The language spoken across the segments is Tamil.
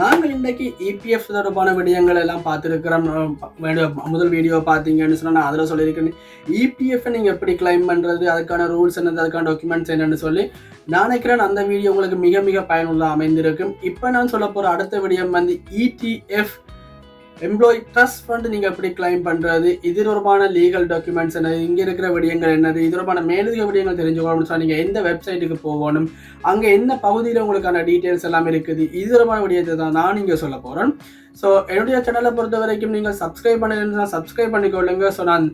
நாங்கள் இன்றைக்கு இபிஎஃப் தொடர்பான விடயங்கள் எல்லாம் பார்த்துருக்கிறோம் முதல் வீடியோ பார்த்தீங்கன்னு சொன்னால் நான் அதில் சொல்லியிருக்கேன். இபிஎஃப் நீங்கள் எப்படி கிளைம் பண்ணுறது அதுக்கான ரூல்ஸ் என்னது அதுக்கான டாக்குமெண்ட்ஸ் என்னென்னு சொல்லி நான் நினைக்கிறேன் அந்த வீடியோ உங்களுக்கு மிக மிக பயனுள்ள அமைந்திருக்கும். இப்போ நான் சொல்ல போகிற அடுத்த விடயம் வந்து இடிஎஃப் எம்ப்ளாயி ட்ரஸ்ட் ஃபண்ட் நீங்கள் எப்படி கிளைம் பண்ணுறது இது தொடர்பான லீகல் டாக்குமெண்ட்ஸ் என்னது? இங்கே இருக்கிற விடயங்கள் என்னது? இது தொடர்பான மேலதிக விடயங்கள் தெரிஞ்சுக்கணும்னு சொன்னால் நீங்கள் எந்த வெப்சைட்டுக்கு போகணும்? அங்கே என்ன பகுதியில் உங்களுக்கான டீட்டெயில்ஸ் எல்லாம் இருக்குது? இது தொடர்பான விடயத்தை தான் நான் இங்கே சொல்ல போகிறேன் ஸோ என்னுடைய சேனலை பொறுத்த வரைக்கும் நீங்கள் சப்ஸ்கிரைப் பண்ணலன்னா சப்ஸ்கிரைப் பண்ணிக்கொள்ளுங்க. ஸோ நான்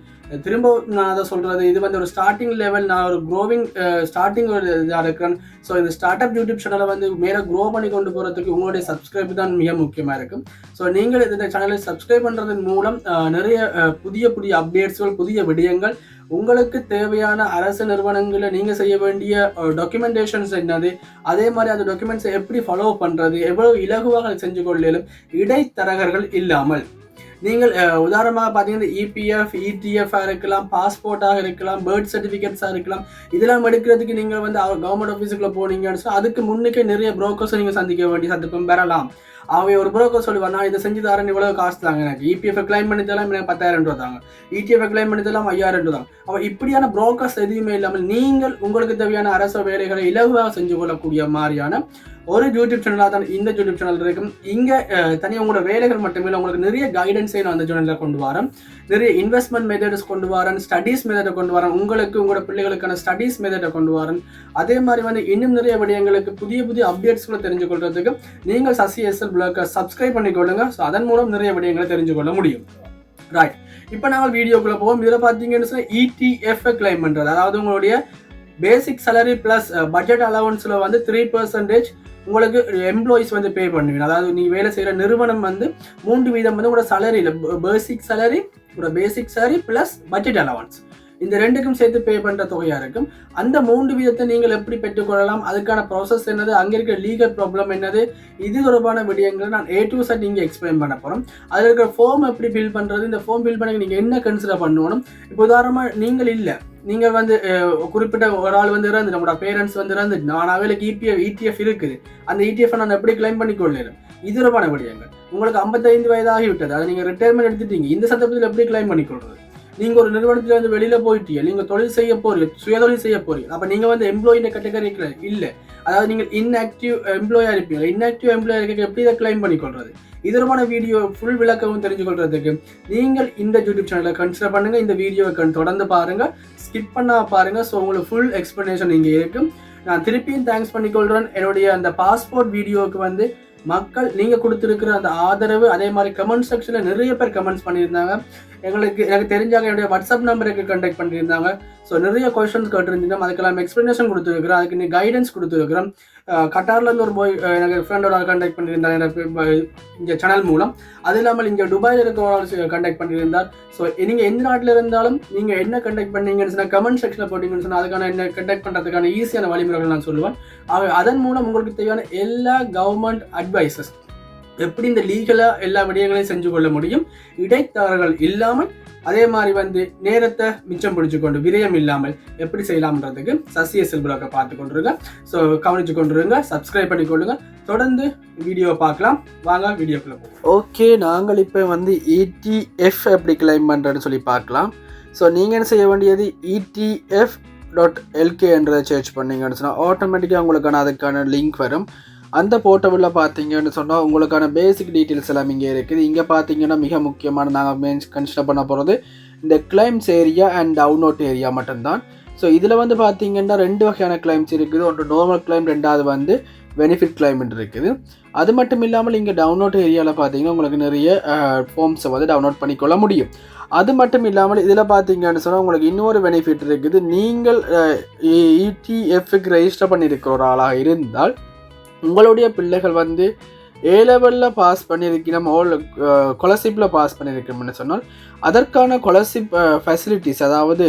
திரும்ப நான் அதை சொல்கிறது இது வந்து ஒரு ஸ்டார்டிங் லெவல் நான் ஒரு க்ரோவிங் ஸ்டார்டிங் ஒரு இதாக இருக்கிறேன். ஸோ இந்த ஸ்டார்ட் அப் யூடியூப் சேனலை வந்து மேலே க்ரோ பண்ணி கொண்டு போகிறதுக்கு உங்களுடைய சப்ஸ்கிரைப் தான் மிக முக்கியமாக இருக்கும். ஸோ நீங்கள் இந்த சேனலை சப்ஸ்கிரைப் பண்ணுறதன் மூலம் நிறைய புதிய புதிய அப்டேட்ஸ்கள் புதிய விடயங்கள் உங்களுக்கு தேவையான அரசு நிறுவனங்களில் நீங்கள் செய்ய வேண்டிய டாக்குமெண்டேஷன்ஸ் என்னது? அதே மாதிரி அந்த டாக்குமெண்ட்ஸை எப்படி ஃபாலோ பண்ணுறது எவ்வளவு இலகுவாக செஞ்சு கொள்ளலும் இடைத்தரகர்கள் இல்லாமல். நீங்கள் உதாரணமாக பார்த்தீங்கன்னா இபிஎஃப் இடிஎஃபாக இருக்கலாம் பாஸ்போர்ட்டாக இருக்கலாம் பர்த் சர்டிஃபிகேட்ஸாக இருக்கலாம். இதெல்லாம் எடுக்கிறதுக்கு நீங்கள் வந்து கவர்மெண்ட் ஆஃபீஸுக்குள்ளே போனீங்கன்னு சொல்லி அதுக்கு முன்னுக்கே நிறைய ப்ரோக்கர்ஸை நீங்கள் சந்திக்க வேண்டிய சந்தர்ப்பம் பெறலாம் அவன் ஒரு புரோக்கர் சொல்லுவான் நான் இதை செஞ்சு தரேன் இவ்வளவு காசு தாங்க எனக்கு. இபிஎஃப் கிளைம் பண்ணி எனக்கு பத்தாயிரம் ரூபா தாங்க. இடிஎஃப் கிளைம் பண்ணி ஐயாயிரம் ரூபா தாங்க. அவன் இப்படியான ப்ரோக்கர்ஸ் எதுவுமே இல்லாமல் நீங்கள் உங்களுக்கு தேவையான அரசு வேலைகளை இலகுவாக செஞ்சு கொள்ளக்கூடிய மாதிரியான ஒரு யூடியூப் சேனலாக தான் இந்த யூடியூப் சேனல் இருக்கும். இங்கே தனியாக உங்களோட வேலைகள் மட்டுமே உங்களுக்கு நிறைய கைடன்ஸை நான் அந்த சேனலில் கொண்டு வரேன். நிறைய இன்வெஸ்ட்மெண்ட் மெத்தட்ஸ் கொண்டு வரேன் ஸ்டடீஸ் மெத்தடை கொண்டு வரேன். உங்களுக்கு உங்களோட பிள்ளைகளுக்கான ஸ்டடீஸ் மெத்தடை கொண்டு வரேன். அதே மாதிரி வந்து இன்னும் நிறைய விடயங்களுக்கு புதிய புதிய அப்டேட்ஸ்களை தெரிஞ்சு கொள்றதுக்கு நீங்கள் சசி எஸ்எல் பிளாக்கை சப்ஸ்கிரைப் பண்ணிக்கொள்ளுங்க. ஸோ அதன் மூலம் நிறைய விடயங்களை தெரிஞ்சு கொள்ள முடியும். ரைட் இப்போ நாங்கள் வீடியோக்குள்ளே போவோம். இதில் பார்த்தீங்கன்னு சொன்னால் இடிஎஃப்ஐ கிளைம் பண்ணுறது அதாவது உங்களுடைய பேசிக் சேலரி ப்ளஸ் பட்ஜெட் அலவன்ஸில் வந்து த்ரீ பர்சன்டேஜ் உங்களுக்கு எம்ப்ளாயிஸ் வந்து பே பண்ணுவீங்க. அதாவது நீங்கள் வேலை செய்கிற நிறுவனம் வந்து மூன்று வீதம் வந்து உங்களோட சேலரியில் பேசிக் சேலரி உங்களோட basic salary plus budget allowance இந்த ரெண்டுக்கும் சேர்த்து பே பண்ணுற தொகையாக இருக்கும். அந்த மூன்று வீதத்தை நீங்கள் எப்படி பெற்றுக்கொள்ளலாம்? அதுக்கான ப்ராசஸ் என்னது? அங்கே இருக்கிற லீகல் ப்ராப்ளம் என்னது? இது தொடர்பான விடயங்களை நான் ஏ டு சட் இங்கே எக்ஸ்பிளைன் பண்ண போகிறோம் அதில் இருக்கிற ஃபார்ம் எப்படி ஃபில் பண்ணுறது இந்த ஃபார்ம் ஃபில் பண்ணி நீங்கள் என்ன கன்சிடர் பண்ணணும்? இப்போ உதாரணமாக நீங்கள் இல்லை. நீங்கள் வந்து குறிப்பிட்ட ஒரு ஆள் வந்து இறந்து நம்மளோட பேரண்ட்ஸ் வந்து இறந்து நான் அவைகளுக்கு இபிஎஃப் இடிஎஃப் இருக்குது. அந்த இடிஎஃப் நான் எப்படி கிளைம் பண்ணி கொள்ளலாம் இது தொடர்பான விடயங்கள். உங்களுக்கு ஐம்பத்தைந்து வயதாகிவிட்டது. அதை நீங்கள் ரிட்டையர்மெண்ட் எடுத்துட்டீங்க. இந்த சந்தர்ப்பத்தில் எப்படி கிளைம் பண்ணிக்கொள்வது? நீங்கள் ஒரு நிறுவனத்துல இருந்து வெளியில போயிட்டீங்க. நீங்கள் தொழில் செய்ய போறீங்க. சுயதொழில் செய்ய போறீங்க. அப்போ நீங்கள் வந்து எம்ப்ளாயின் கேட்டகரிக்கு இல்லை. அதாவது நீங்கள் இன்ஆக்டிவ் எம்ப்ளாயா இருப்பீங்க. இன்ஆக்டிவ் எம்ப்ளாயா இருக்க எப்படி இதை கிளைம் பண்ணிக்கொள்றது? இது தொடர்பான வீடியோ ஃபுல் விளக்கமும் தெரிஞ்சு கொள்றதுக்கு நீங்கள் இந்த யூடியூப் சேனலை கன்சிடர் பண்ணுங்க. இந்த வீடியோவை கண் தொடர்ந்து பாருங்க. ஸ்கிப் பண்ணா பாருங்க. ஸோ உங்களுக்கு ஃபுல் எக்ஸ்பிளனேஷன் இங்கே இருக்கும் நான் திருப்பியும் தேங்க்ஸ் பண்ணிக்கொள்கிறேன் என்னுடைய அந்த பாஸ்போர்ட் வீடியோவுக்கு வந்து மக்கள் நீங்கள் கொடுத்துருக்கிற அந்த ஆதரவு அதே மாதிரி கமெண்ட் செக்ஷனில் நிறைய பேர் கமெண்ட்ஸ் பண்ணியிருந்தாங்க. எங்களுக்கு எனக்கு தெரிஞ்சாங்க என்னுடைய வாட்ஸ்அப் நம்பருக்கு கண்டெக்ட் பண்ணியிருந்தாங்க. ஸோ நிறைய கொஷின்ஸ் கேட்டிருந்தீங்க. அதுக்கெல்லாம் எக்ஸ்ப்ளனேஷன் கொடுத்துருக்குறோம். அதுக்கு நீ கைடன்ஸ் கொடுத்துருக்குறேன் கட்டார்லேருந்து ஒரு போய் எனக்கு ஃப்ரெண்டோட கண்டெக்ட் பண்ணியிருந்தார். எனக்கு இங்கே சேனல் மூலம். அது இல்லாமல் இங்கே துபாயில் இருக்கிறவங்க ஒரு கண்டெக்ட் பண்ணியிருந்தார். ஸோ நீங்கள் எந்த நாட்டில் இருந்தாலும் நீங்கள் என்ன கண்டெக்ட் பண்ணீங்கன்னு சொன்னால் கமெண்ட் செக்ஷனில் போட்டிங்கன்னு சொன்னால் அதுக்கான என்ன கண்டெக்ட் பண்ணுறதுக்கான ஈஸியான வழிமுறைகள் நான் சொல்லுவேன். அதன் மூலம் உங்களுக்கு தேவையான எல்லா கவர்மெண்ட் அட்வைசஸ் எப்படி இந்த லீகலாக எல்லா விடயங்களையும் செஞ்சு கொள்ள முடியும் இடைத்தரகர்கள் இல்லாமல் அதே மாதிரி வந்து நேரத்தை மிச்சம் பிடிச்சு கொண்டு விரயம் இல்லாமல் எப்படி செய்யலாம்ன்றதுக்கு சசிய செல்புலாக்க பார்த்து கொண்டிருங்க. ஸோ கவனிச்சு கொண்டிருங்க சப்ஸ்கிரைப் பண்ணிக்கொள்ளுங்க தொடர்ந்து வீடியோ பார்க்கலாம். வாங்க வீடியோக்குள்ள ஓகே நாங்கள் இப்போ வந்து இடிஎஃப் எப்படி கிளைம் பண்ணுறேன்னு சொல்லி பார்க்கலாம். ஸோ நீங்கள் என்ன செய்ய வேண்டியது? இடிஎஃப் டாட் எல்கே என்றதை சர்ச் பண்ணீங்கன்னு சொன்னால் ஆட்டோமேட்டிக்காக உங்களுக்கான அதுக்கான லிங்க் வரும். அந்த போர்ட்டபிளில் பார்த்தீங்கன்னு சொன்னால் உங்களுக்கான பேசிக் டீட்டெயில்ஸ் எல்லாம் இங்கே இருக்குது. இங்கே பார்த்தீங்கன்னா மிக முக்கியமான நாங்கள் மெயின் கன்சிடர் பண்ண போகிறது இந்த claims area and download area மட்டும்தான். ஸோ இதில் வந்து பார்த்தீங்கன்னா ரெண்டு வகையான கிளைம்ஸ் இருக்குது. ஒன்று நார்மல் கிளைம் ரெண்டாவது வந்து பெனிஃபிட் கிளைம்னு இருக்குது. அது மட்டும் இல்லாமல் இங்கே டவுன்லோட் ஏரியாவில் பார்த்தீங்கன்னா உங்களுக்கு நிறைய ஃபார்ம்ஸை வந்து டவுன்லோட் பண்ணிக்கொள்ள முடியும். அது மட்டும் இல்லாமல் இதில் பார்த்தீங்கன்னு சொன்னால் உங்களுக்கு இன்னொரு பெனிஃபிட் இருக்குது. நீங்கள் இடிஎஃப்க்கு ரெஜிஸ்டர் பண்ணியிருக்கிற ஒரு ஆளாக இருந்தால் உங்களுடைய பிள்ளைகள் வந்து ஏ லெவலில் பாஸ் பண்ணியிருக்கணும் ஓல் கொலர்ஷிப்பில் பாஸ் பண்ணியிருக்கணும்னு சொன்னால் அதற்கான கொலர்ஷிப் ஃபெசிலிட்டிஸ் அதாவது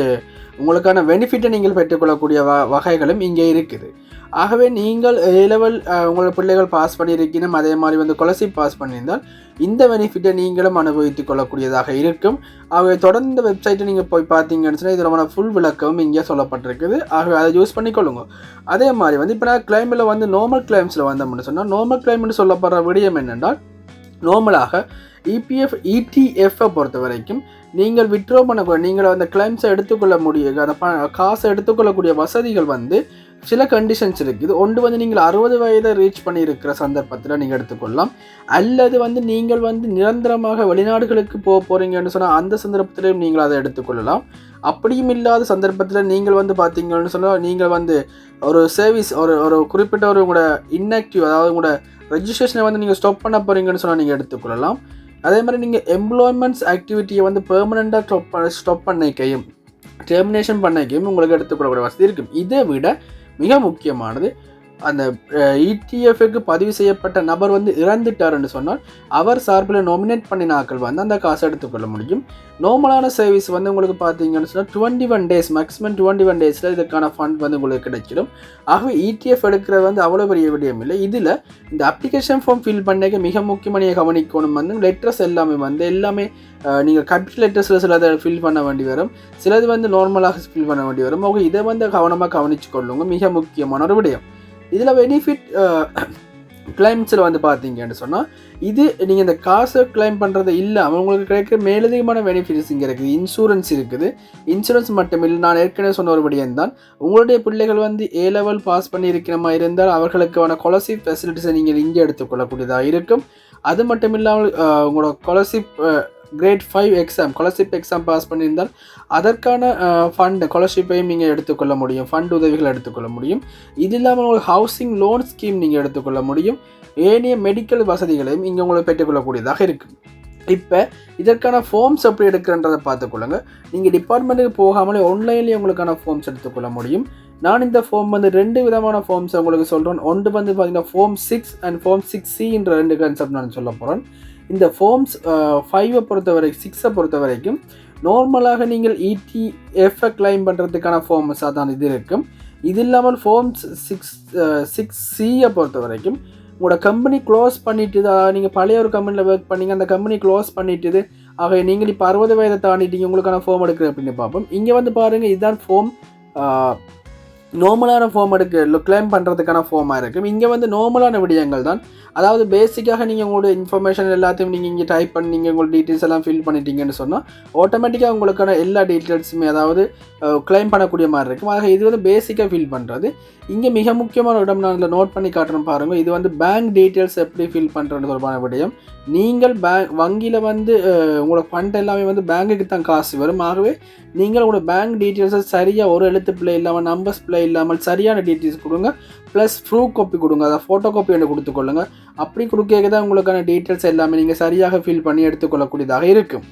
உங்களுக்கான பெனிஃபிட்டை நீங்கள் பெற்றுக்கொள்ளக்கூடிய வ வகைகளும் இங்கே இருக்குது. ஆகவே நீங்கள் லெவல் உங்களோட பிள்ளைகள் பாஸ் பண்ணியிருக்கணும் அதே மாதிரி வந்து கொலசிப் பாஸ் பண்ணியிருந்தால் இந்த பெனிஃபிட்டை நீங்களும் அனுபவித்துக் கொள்ளக்கூடியதாக இருக்கும். ஆகவே தொடர்ந்து இந்த வெப்சைட்டை நீங்கள் போய் பார்த்தீங்கன்னு சொன்னால் இதோட ஃபுல் விளக்கம் இங்கே சொல்லப்பட்டிருக்குது. ஆகவே அதை யூஸ் பண்ணிக்கொள்ளுங்க. அதே மாதிரி வந்து இப்போ நான் கிளைமில் வந்து நார்மல் கிளைம்ஸில் வந்தோம்னு சொன்னால் நார்மல் கிளைம்னு சொல்லப்படுற விடயம் என்னென்றால் நார்மலாக இபிஎஃப் இடிஎஃப்பை பொறுத்த வரைக்கும் நீங்கள் விட்ரோ பண்ண நீங்கள் அந்த கிளைம்ஸை எடுத்துக்கொள்ள முடியும் அந்த ப காசை எடுத்துக்கொள்ளக்கூடிய வசதிகள் வந்து சில கண்டிஷன்ஸ் இருக்குது ஒன்று வந்து நீங்கள் அறுபது வயதை ரீச் பண்ணியிருக்கிற சந்தர்ப்பத்தில் நீங்கள் எடுத்துக்கொள்ளலாம். அல்லது வந்து நீங்கள் வந்து நிரந்தரமாக வெளிநாடுகளுக்கு போக போகிறீங்கன்னு சொன்னால் அந்த சந்தர்ப்பத்திலையும் நீங்கள் அதை எடுத்துக்கொள்ளலாம். அப்படியும் இல்லாத சந்தர்ப்பத்தில் நீங்கள் வந்து பார்த்தீங்கன்னு சொன்னால் நீங்கள் வந்து ஒரு சர்வீஸ் ஒரு ஒரு குறிப்பிட்ட ஒரு உங்களோட இன்ஆக்டிவ் அதாவது உங்களோட ரெஜிஸ்ட்ரேஷனை வந்து நீங்கள் ஸ்டாப் பண்ண போகிறீங்கன்னு சொன்னால் நீங்கள் எடுத்துக்கொள்ளலாம். அதே மாதிரி நீங்கள் எம்ப்ளாய்மெண்ட்ஸ் ஆக்டிவிட்டியை வந்து பெர்மனெண்ட்டாக ஸ்டாப் பண்ண ஸ்டாப் பண்ணிக்கையும் டெர்மினேஷன் பண்ணிக்கையும் உங்களுக்கு எடுத்துக்கொள்ளக்கூடிய வசதி இருக்கும். இதை விட மிக முக்கியமானது அந்த இடிஎஃப்க்கு பதிவு செய்யப்பட்ட நபர் வந்து இறந்துட்டாருன்னு சொன்னால் அவர் சார்பில் நாமினேட் பண்ணின ஆக்கள் வந்து அந்த காசை எடுத்துக்கொள்ள முடியும். நார்மலான சர்வீஸ் வந்து உங்களுக்கு பார்த்தீங்கன்னு சொன்னால் twenty one days maximum twenty one டேஸில் இதுக்கான ஃபண்ட் வந்து உங்களுக்கு கிடைச்சிடும். ஆகவே இடிஎஃப் எடுக்கிறது வந்து அவ்வளோ பெரிய விடயம் இல்லை. இதில் இந்த அப்ளிகேஷன் ஃபார்ம் ஃபில் பண்ணிக்க மிக முக்கியமான கவனிக்கணும் வந்து லெட்டர்ஸ் எல்லாமே வந்து எல்லாமே நீங்கள் கேபிட்டல் லெட்டர்ஸில் சிலதை ஃபில் பண்ண வேண்டி வரும். சிலது வந்து நார்மலாக ஃபில் பண்ண வேண்டி வரும். அவங்க இதை வந்து கவனமாக கவனிச்சு கொள்ளுங்க மிக முக்கியமான ஒரு விடயம். இதில் பெனிஃபிட் கிளைம்ஸில் வந்து பார்த்தீங்கன்னு சொன்னால் இது நீங்கள் இந்த காசை கிளைம் பண்ணுறது இல்லாமல் உங்களுக்கு கிடைக்கிற மேலதிகமான பெனிஃபிட்ஸ் இங்கே இருக்குது இன்சூரன்ஸ் இருக்குது. இன்சூரன்ஸ் மட்டும் இல்லை நான் ஏற்கனவே சொன்ன ஒரு தான். உங்களுடைய பிள்ளைகள் வந்து ஏ லெவல் பாஸ் பண்ணியிருக்கிற மாதிரி இருந்தால் அவர்களுக்கான கொலசிப் ஃபெசிலிட்டிஸை நீங்கள் இங்கே எடுத்துக்கொள்ளக்கூடியதாக இருக்கும். அது மட்டும் இல்லாமல் உங்களோட scholarship grade five exam scholarship exam pass பண்ணியிருந்தால் அதற்கான ஃபண்ட் ஸ்காலர்ஷிப்பையும் நீங்கள் எடுத்துக்கொள்ள முடியும். ஃபண்ட் உதவிகள் எடுத்துக்கொள்ள முடியும். இது இல்லாமல் உங்களுக்கு ஹவுசிங் லோன் ஸ்கீம் நீங்கள் எடுத்துக்கொள்ள முடியும். ஏனைய மெடிக்கல் வசதிகளையும் இங்கே உங்களை பெற்றுக்கொள்ளக்கூடியதாக இருக்குது இப்போ இதற்கான ஃபார்ம்ஸ் எப்படி எடுக்கிறன்றதை பார்த்துக்கொள்ளுங்க நீங்கள் டிபார்ட்மெண்ட்டுக்கு போகாமலே ஆன்லைன்லேயே உங்களுக்கான ஃபார்ம்ஸ் எடுத்துக்கொள்ள முடியும். நான் இந்த ஃபார்ம் வந்து ரெண்டு விதமான ஃபார்ம்ஸ் உங்களுக்கு சொல்கிறேன் ஒன்று வந்து பார்த்தீங்கன்னா form six and form six சின்ற ரெண்டு கான்செப்ட் நான் சொல்ல போகிறேன் இந்த ஃபோம்ஸ் ஃபைவை பொறுத்த வரைக்கும் சிக்ஸை பொறுத்த வரைக்கும் நார்மலாக நீங்கள் இடிஎஃப்ஐ கிளைம் பண்ணுறதுக்கான ஃபார்ம்ஸாக தான் இது இருக்கும். இது இல்லாமல் ஃபார்ம்ஸ் சிக்ஸ் சிக்ஸ் சியை பொறுத்த வரைக்கும் உங்களோட கம்பெனி க்ளோஸ் பண்ணிட்டு நீங்கள் பழைய ஒரு கம்பெனியில் ஒர்க் பண்ணீங்க அந்த கம்பெனி க்ளோஸ் பண்ணிட்டுது. ஆக நீங்கள் இப்போ அறுபது வயதை தாண்டிட்டீங்க உங்களுக்கான ஃபார்ம் எடுக்கிற அப்படின்னு பார்ப்போம். இங்கே வந்து பாருங்கள் இதுதான் ஃபார்ம் நார்மலான ஃபார்ம் எடுக்க கிளைம் பண்ணுறதுக்கான ஃபார்மாக இருக்கும். இங்கே வந்து நார்மலான விடயங்கள் தான். அதாவது பேசிக்காக நீங்கள் உங்களோட இன்ஃபர்மேஷன் எல்லாத்தையும் நீங்கள் இங்கே டைப் பண்ணி நீங்கள் உங்களோட டீட்டெயில்ஸ் எல்லாம் ஃபில் பண்ணிட்டீங்கன்னு சொன்னால் ஆட்டோமேட்டிக்காக உங்களுக்கான எல்லா டீட்டெயில்ஸுமே அதாவது கிளைம் பண்ணக்கூடிய மாதிரி இருக்கும். ஆக இது வந்து பேசிக்காக ஃபில் பண்ணுறது இங்கே மிக முக்கியமான இடம் நான் இதில் நோட் பண்ணி காட்டுறேன் பாருங்கள் இது வந்து பேங்க் டீட்டெயில்ஸ் எப்படி ஃபில் பண்ணுறது தொடர்பான விடயம். நீங்கள் பேங்க் வங்கியில் வந்து உங்களோட ஃபண்ட் எல்லாமே வந்து பேங்குக்கு தான் காசு வரும். ஆகவே நீங்கள் உங்களோட பேங்க் டீட்டெயில்ஸை சரியாக ஒரு எழுத்து பிள்ளை இல்லாமல் நம்பர்ஸ் பிள்ளை இல்லாமல் சரியான டீட்டெயில்ஸ் கொடுங்க. ப்ளஸ் ப்ரூஃப் காப்பி கொடுங்க. அதை ஃபோட்டோ காப்பி ஒன்று கொடுத்துக்கொள்ளுங்க. அப்படி கொடுக்க தான் உங்களுக்கான டீட்டெயில்ஸ் எல்லாமே நீங்கள் சரியாக ஃபில் பண்ணி எடுத்துக்கொள்ளக்கூடியதாக இருக்கும்.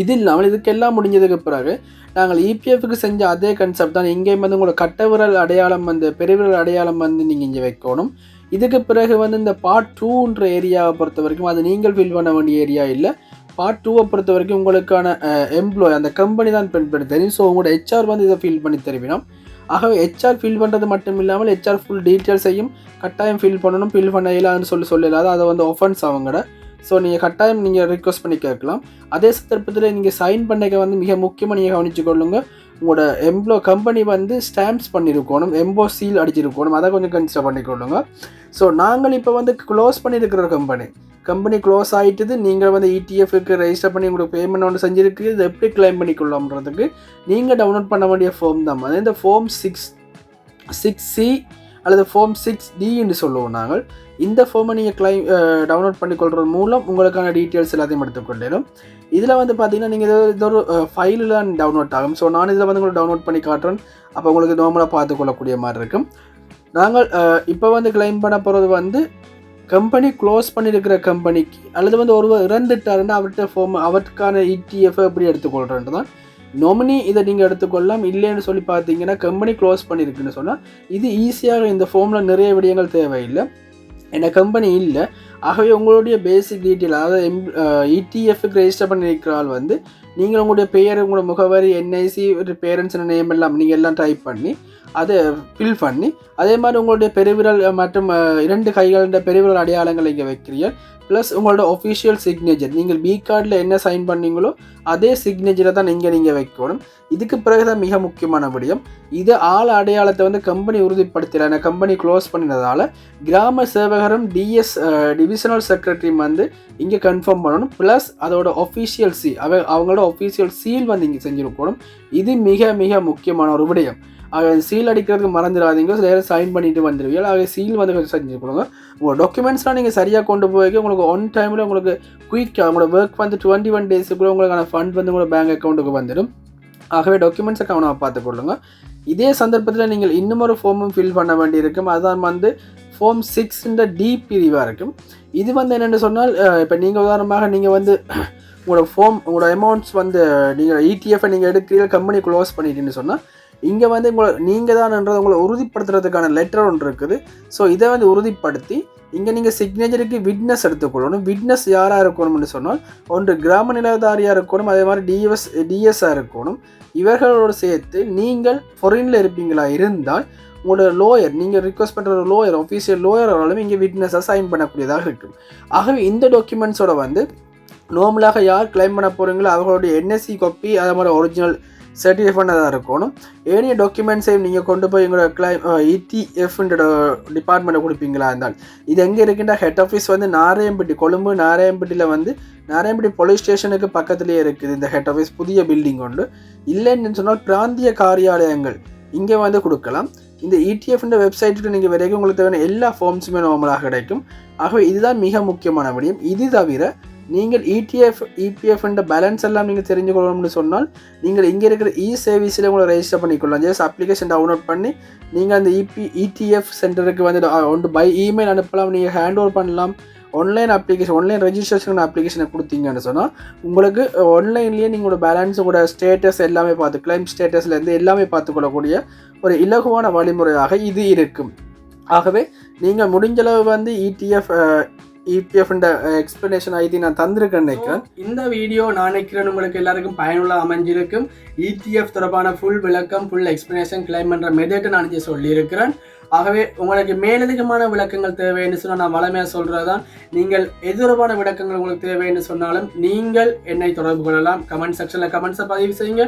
இது இல்லாமல் இதுக்கெல்லாம் முடிஞ்சதுக்கு பிறகு நாங்கள் இபிஎஃப்க்கு செஞ்ச அதே கன்செப்ட் தான் இங்கேயும் வந்து உங்களோட கட்டவிரல் அடையாளம் வந்து பெருவிரல் அடையாளம் வந்து நீங்கள் இங்கே வைக்கணும். இதுக்கு பிறகு வந்து இந்த பார்ட் டூன்ற ஏரியாவை பொறுத்த வரைக்கும் அது நீங்கள் ஃபில் பண்ண வேண்டிய ஏரியா இல்லை. பார்ட் டூவை பொறுத்த வரைக்கும் உங்களுக்கான எம்ப்ளாய் அந்த கம்பெனி தான் பின் பண்ணி தெரியும் ஸோ உங்களோட ஹெச்ஆர் வந்து இதை ஃபில் பண்ணி தருவினோம். ஆகவே ஹெச்ஆர் ஃபில் பண்ணுறது மட்டும் இல்லாமல் ஹெச்ஆர் ஃபுல் டீட்டெயில்ஸையும் கட்டாயம் ஃபில் பண்ணணும் ஃபில் பண்ண இல்லாதுன்னு சொல்லி சொல்லிடாது அதை வந்து ஒஃபன்ஸ் அவங்கட. ஸோ நீங்கள் கட்டாயம் நீங்கள் ரிக்வஸ்ட் பண்ணி கேட்கலாம். அதே சந்தர்ப்பத்தில் நீங்கள் சைன் பண்ணிக்க வந்து மிக முக்கியமாக நீங்கள் கவனிச்சு கொள்ளுங்கள் உங்களோட எம்ப்ளோ கம்பெனி வந்து ஸ்டாம்ப்ஸ் பண்ணியிருக்கணும் எம்போ சீல் அடிச்சிருக்கணும். அதை கொஞ்சம் கன்சிடர் பண்ணிக்கொள்ளுங்க. ஸோ நாங்கள் இப்போ வந்து க்ளோஸ் பண்ணியிருக்கிற கம்பெனி கம்பெனி க்ளோஸ் ஆகிட்டது நீங்கள் வந்து இடிஎஃப்க்கு ரெஜிஸ்டர் பண்ணி உங்களுக்கு பேமெண்ட் ஒன்று செஞ்சுருக்கு. இது எப்படி கிளைம் பண்ணிக்கொள்ளலாம்ன்றதுக்கு நீங்கள் டவுன்லோட் பண்ண வேண்டிய ஃபார்ம் தான். அது இந்த ஃபார்ம் சிக்ஸ் சிக்ஸ் சி அல்லது ஃபார்ம் சிக்ஸ் டி என்று சொல்லுவோம் நாங்கள். இந்த ஃபார்மை நீங்கள் கிளைம் டவுன்லோட் பண்ணிக்கொள்கிறது மூலம் உங்களுக்கான டீட்டெயில்ஸ் எல்லாத்தையும் எடுத்துக்கொள்ளிடும் இதில் வந்து பார்த்தீங்கன்னா நீங்கள் இது இது ஒரு ஃபைலில் தான் டவுன்லோட் ஆகும். ஸோ நான் இதில் வந்து உங்களுக்கு டவுன்லோட் பண்ணி காட்டுறேன். அப்போ உங்களுக்கு நார்மலாக பார்த்துக்கொள்ளக்கூடிய மாதிரி இருக்கும். நாங்கள் இப்போ வந்து கிளைம் பண்ண போகிறது வந்து கம்பெனி க்ளோஸ் பண்ணியிருக்கிற கம்பெனிக்கு அல்லது வந்து ஒருவர் இறந்துட்டாருன்னா அவர்கிட்ட ஃபார்ம் அவருக்கான இடிஎஃப் எப்படி எடுத்துக்கொள்கிறேன்ட்டு தான். நொமினி இதை நீங்கள் எடுத்துக்கொள்ளலாம். இல்லைன்னு சொல்லி பார்த்தீங்கன்னா கம்பெனி க்ளோஸ் பண்ணியிருக்குன்னு சொன்னால் இது ஈஸியாக இந்த ஃபார்மில் நிறைய விடயங்கள் தேவையில்லை. என்ன கம்பெனி இல்லை. ஆகவே உங்களுடைய பேசிக் டீட்டெயில் அதாவது எம் இடிஎஃப்க்கு ரெஜிஸ்டர் பண்ணியிருக்கிற ஆள் வந்து நீங்கள் உங்களுடைய பெயர் உங்களோட முகவரி என்ஐசி ஒரு பேரண்ட்ஸ் நேம் எல்லாம் நீங்கள் எல்லாம் டைப் பண்ணி அதை ஃபில் பண்ணி அதே மாதிரி உங்களுடைய பெருவிரல் மற்றும் இரண்டு கைகளின் பெருவிரல் அடையாளங்களை இங்கே வைக்கிறீங்க. ப்ளஸ் உங்களோட ஒஃபிஷியல் சிக்னேச்சர் நீங்கள் பி கார்டில் என்ன சைன் பண்ணீங்களோ அதே சிக்னேச்சரை தான் இங்கே நீங்கள் வைக்கணும். இதுக்கு பிறகு தான் மிக முக்கியமான விடயம். இது ஆள் அடையாளத்தை வந்து கம்பெனி உறுதிப்படுத்தலை கம்பெனி க்ளோஸ் பண்ணினதால் கிராம சேவகரும் டிஎஸ் டிவிஷனல் செக்ரட்டரியும் வந்து இங்கே கன்ஃபார்ம் பண்ணணும். ப்ளஸ் அதோட ஒஃபிஷியல் சீ அவ அவங்களோட ஒஃபிஷியல் சீல் வந்து இங்கே செஞ்சுருக்கணும். இது மிக மிக முக்கியமான ஒரு விடயம். ஆக சீல் அடிக்கிறதுக்கு மறந்துடாதீங்க. நேரம் சைன் பண்ணிட்டு வந்துடுவீங்க ஆக சீல் வந்து கொஞ்சம் செஞ்சு கொடுங்க உங்கள் டாக்குமெண்ட்ஸ்லாம் நீங்கள் சரியாக கொண்டு போய் உங்களுக்கு ஒன் டைமில் உங்களுக்கு குயிக்காக உங்களோட ஒர்க் வந்து டுவெண்ட்டி ஒன் டேஸுக்குள்ளே உங்களுக்கான ஃபண்ட் வந்து உங்களோட பேங்க் அக்கௌண்ட்டுக்கு வந்துடும் ஆகவே டாக்குமெண்ட்ஸை கவனமாக பார்த்து கொள்ளுங்க இதே சந்தர்ப்பத்தில் நீங்கள் இன்னும் ஒரு ஃபார்மும் ஃபில் பண்ண வேண்டியிருக்கும். அதான் வந்து ஃபார்ம் சிக்ஸ்ன்ற டி பிரிவாக இருக்கும். இது வந்து என்னென்னு சொன்னால் இப்போ நீங்கள் உதாரணமாக நீங்கள் வந்து உங்களோட ஃபார்ம் உங்களோட அமௌண்ட்ஸ் வந்து நீங்கள் இடிஎஃப்பை நீங்கள் எடுக்கிறீங்க கம்பெனி க்ளோஸ் பண்ணிட்டீங்கன்னு சொன்னால் இங்கே வந்து உங்களை நீங்கள் தான்ன்றது உங்களை உறுதிப்படுத்துறதுக்கான லெட்டர் ஒன்று இருக்குது. ஸோ இதை வந்து உறுதிப்படுத்தி இங்கே நீங்கள் சிக்னேச்சருக்கு விட்னஸ் எடுத்துக்கொள்ளணும். விட்னஸ் யாராக இருக்கணும்னு சொன்னால் ஒன்று கிராம நிலதாரியாக இருக்கணும் அதே மாதிரி டிஎஸ் டிஎஸ்ஆர் இருக்கணும். இவர்களோடு சேர்த்து நீங்கள் ஃபொரினில் இருப்பீங்களா இருந்தால் உங்களோட லோயர் நீங்கள் ரிக்வஸ்ட் பண்ணுற ஒரு லோயர் ஒஃபீஷியல் லோயராலும் இங்கே விட்னஸாக சைன் பண்ணக்கூடியதாக இருக்கும். ஆகவே இந்த டாக்குமெண்ட்ஸோட வந்து நார்மலாக யார் கிளைம் பண்ண போகிறீங்களோ அவர்களுடைய என்எஸ்சி காப்பி அதே மாதிரி ஒரிஜினல் சர்டிஃபை பண்ணதாக இருக்கணும். ஏனைய டாக்குமெண்ட்ஸையும் நீங்கள் கொண்டு போய் எங்களோட கிளைம் இடிஎஃப்ன்ற டிபார்ட்மெண்ட்டை கொடுப்பீங்களா இருந்தால் இது எங்கே இருக்குன்ற ஹெட் ஆஃபீஸ் வந்து நாராயம்பட்டி கொழும்பு நாராயம்பட்டியில் வந்து நாராயம்பட்டி போலீஸ் ஸ்டேஷனுக்கு பக்கத்துலேயே இருக்குது இந்த ஹெட் ஆஃபீஸ் புதிய பில்டிங் ஒன்று இல்லைன்னு சொன்னால் பிராந்திய காரியாலயங்கள் இங்கே வந்து கொடுக்கலாம். இந்த இடிஎஃப்ன்ற வெப்சைட்டுக்கு நீங்கள் வரைக்கும் உங்களுக்கு தேவையான எல்லா ஃபார்ம்ஸுமே நார்மலாக கிடைக்கும். ஆகவே இதுதான் மிக முக்கியமான விடயம். இது தவிர நீங்கள் இடிஎஃப் இடிஎஃப் இபிஎஃப்ன்ற பேலன்ஸ் எல்லாம் நீங்கள் தெரிஞ்சு கொள்ளணும்னு சொன்னால் நீங்கள் இங்கே இருக்கிற இ சர்வீஸில் உங்களை ரெஜிஸ்டர் பண்ணிக்கொள்ளலாம். ஜஸ்ட் அப்ளிகேஷன் டவுன்லோட் பண்ணி நீங்கள் அந்த இபி இடிஎஃப் சென்டருக்கு வந்து ஒன்று பை இமெயில் அனுப்பலாம். நீங்கள் ஹேண்ட் ஓவர் பண்ணலாம். ஆன்லைன் அப்ளிகேஷன் ஆன்லைன் ரெஜிஸ்ட்ரேஷன் அப்ளிகேஷனை கொடுத்தீங்கன்னு சொன்னால் உங்களுக்கு ஆன்லைன்லேயே நீங்களோட பேலன்ஸ் உங்களோட ஸ்டேட்டஸ் எல்லாமே பார்த்து கிளைம் ஸ்டேட்டஸ்லேருந்து எல்லாமே பார்த்துக்கொள்ளக்கூடிய ஒரு இலகுவான வழிமுறையாக இது இருக்கும். ஆகவே நீங்கள் முடிஞ்சளவு வந்து இடிஎஃப் இடிஎஃப் இபிஎஃப்ன்ற எக்ஸ்பிளனேஷன் ஐடி நான் தந்திருக்கேன் நினைக்கிறேன். இந்த வீடியோ நான் நினைக்கிறேன் உங்களுக்கு எல்லாருக்கும் பயனுள்ள அமைஞ்சிருக்கும். இடிஎஃப் தொடர்பான ஃபுல் விளக்கம் ஃபுல் எக்ஸ்பிளனேஷன் கிளைம் பண்ணுற மெதட்டை நான் இங்கே சொல்லியிருக்கிறேன். ஆகவே உங்களுக்கு மேலதிகமான விளக்கங்கள் தேவைன்னு சொன்னால் நான் வளமையாக சொல்கிறது தான் நீங்கள் எதிரமான விளக்கங்கள் உங்களுக்கு தேவைன்னு சொன்னாலும் நீங்கள் என்னை தொடர்பு கொள்ளலாம். கமெண்ட் செக்ஷனில் கமெண்ட்ஸை பதிவு செய்யுங்க.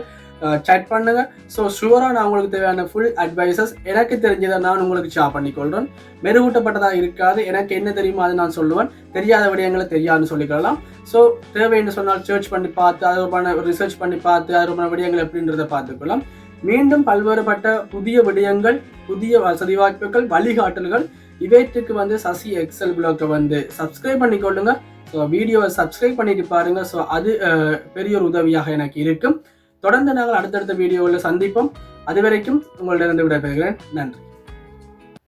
சேட் பண்ணுங்க. ஸோ ஷுவராக நான் உங்களுக்கு தேவையான ஃபுல் அட்வைசஸ் எனக்கு தெரிஞ்சதை நான் உங்களுக்கு ஷேர் பண்ணிக்கொள்கிறேன் மெருகூட்டப்பட்டதாக இருக்காது. எனக்கு என்ன தெரியுமோ அதை நான் சொல்லுவேன். தெரியாத விடயங்களை தெரியாதுன்னு சொல்லிக்கலாம் ஸோ தேவைன்னு சொன்னால் சர்ச் பண்ணி பார்த்து அது ஒரு ரிசர்ச் பண்ணி பார்த்து அது பண்ண விடயங்கள் எப்படின்றத பார்த்துக்கலாம் மீண்டும் பல்வேறுபட்ட புதிய விடயங்கள் புதிய வசதி வாய்ப்புகள் வழிகாட்டல்கள் இவற்றுக்கு வந்து சசி எக்ஸல் பிளாக்கை வந்து சப்ஸ்கிரைப் பண்ணிக்கொள்ளுங்க. ஸோ வீடியோவை சப்ஸ்கிரைப் பண்ணிட்டு பாருங்கள் ஸோ அது பெரிய ஒரு உதவியாக எனக்கு இருக்கும். தொடர்ந்து நாங்கள் அடுத்தடுத்த வீடியோவில் சந்திப்போம். அதுவரைக்கும் உங்களிடம் விடைபெறுகிறேன். நன்றி.